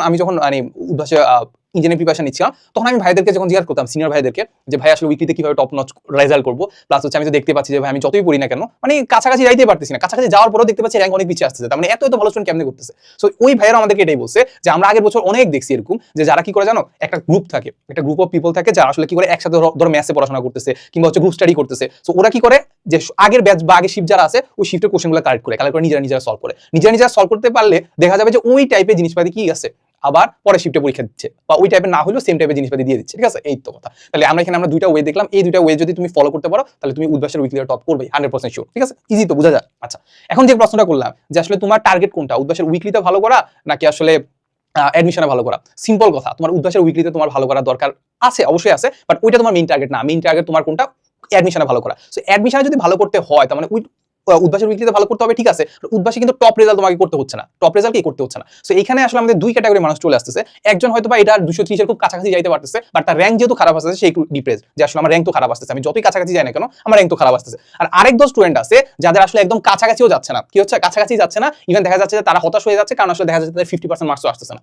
আমি যখন মানে উদ্ভাসে ইঞ্জিনিয়ারিং প্রিপারেশন নিচ্ছিলাম, তখন আমি ভাইদেরকে যখন জিজ্ঞাসা করতাম সিনিয়র ভাইদেরকে, যে, ভাই, আসলে উইকলিতে কীভাবে টপ নচ রেজাল্ট করব? প্লাস হচ্ছে আমি তো দেখতে পাচ্ছি যে, ভাই, আমি যতই পড়ি না কেন মানে কাছাকাছি যাইতে পারতেছি না। কাছাকাছি যাওয়ার পরেও দেখতে পাচ্ছি র্যাঙ্ক অনেক পিছিয়ে আসতেছে। তার মানে এত এত ভালো স্টুডেন্ট কেমনে করতেছে? সো ওই ভাইয়েরা আমাদেরকে এটাই বলছে যে, আমরা আগের বছর অনেক দেখছি এরকম, যে, যারা কি করে জানো, একটা গ্রুপ থাকে, একটা গ্রুপ অফ পিপল থাকে, যারা আসলে কি করে একসাথে ধরো- ম্যাথে পড়াশোনা করতেছে, কিংবা হচ্ছে গ্রুপ স্টাডি করতেছে। সো ওরা কি করে, যে আগের ব্যাচ বা আগের শিফট যারা আছে, ওই শিফটের কোশ্চেনগুলো কালেক্ট করে কালেক্ট করে নিজেরা নিজেরা সলভ করে। নিজেরা নিজেরা সলভ করতে পারলে দেখা যাবে যে, ওই টাইপের জিনিসপাতি কি আছে? আবার পরে শিফটে পরীক্ষা দিচ্ছে। বা ওই টাইপের না হলেও সেম টাইপের জিনিসপাতি দিয়ে দিচ্ছে। ঠিক আছে? এই তো কথা। তাহলে আমরা এখানে আমরা দুইটা ওয়ে দেখলাম। এই দুইটা ওয়ে যদি তুমি ফলো করতে পারো, তাহলে তুমি উদ্ভাসের উইকলি টপ করবে হান্ড্রেড পার্সেন্ট শিওর ঠিক আছে? ইজি তো, বোঝা যায়। আচ্ছা এখন যে প্রশ্নটা করলাম, যে আসলে তোমার টার্গেট কোনটা? উদ্ভাসের উইকলিতে ভালো করা, নাকি আসলে অ্যাডমিশনে ভালো করা? সিম্পল কথা, তোমার উদ্ভাসের উইকলিতে তোমার ভালো করা দরকার আছে, অবশ্যই আছে বাট ওইটা তোমার মেইন টার্গেট না। মেইন টার্গেট তোমার কোনটা? অ্যাডমিশনে ভালো করা। সো অ্যাডমিশনে যদি ভালো করতে হয়, তার মানে উদ্ভাসের উইকলিতে ভালো করতে হবে, ঠিক আছে। উদ্ভাসী কিন্তু টপ রেজাল্ট তোমাকে করতে হচ্ছে না। টপ রেজাল্ট কি করতে হচ্ছে না। সো এখানে আসলে আমাদের দুই ক্যাটাগরি মানুষ চলে আসতেছে। একজন হয়তো বা এটা দুশো ত্রিশের খুব কাছাকাছি যাইতে পারতেছে বাট তার র্যাঙ্ক যেহেতু খারাপ আসতেছে সেই ডিপ্রেস যে আসলে আমার র্যাঙ্ক তো খারাপ আসতেছে, আমি যতই কাছাকাছি যাই না কেন, আমার র্যাঙ্ক তো খারাপ আসতেছে। আর আরেক দল স্টুডেন্ট আছে, যাদের আসলে একদম কাছাকাছিও যাচ্ছে না। কি হচ্ছে? কাছাকাছি যাচ্ছে না। ইভেন দেখা যাচ্ছে যে তারা হতাশ হয়ে যাচ্ছে, কারণ আসলে দেখা যাচ্ছে তাদের ফিফটি পার্সেন্ট মার্কসও আসতেছে না।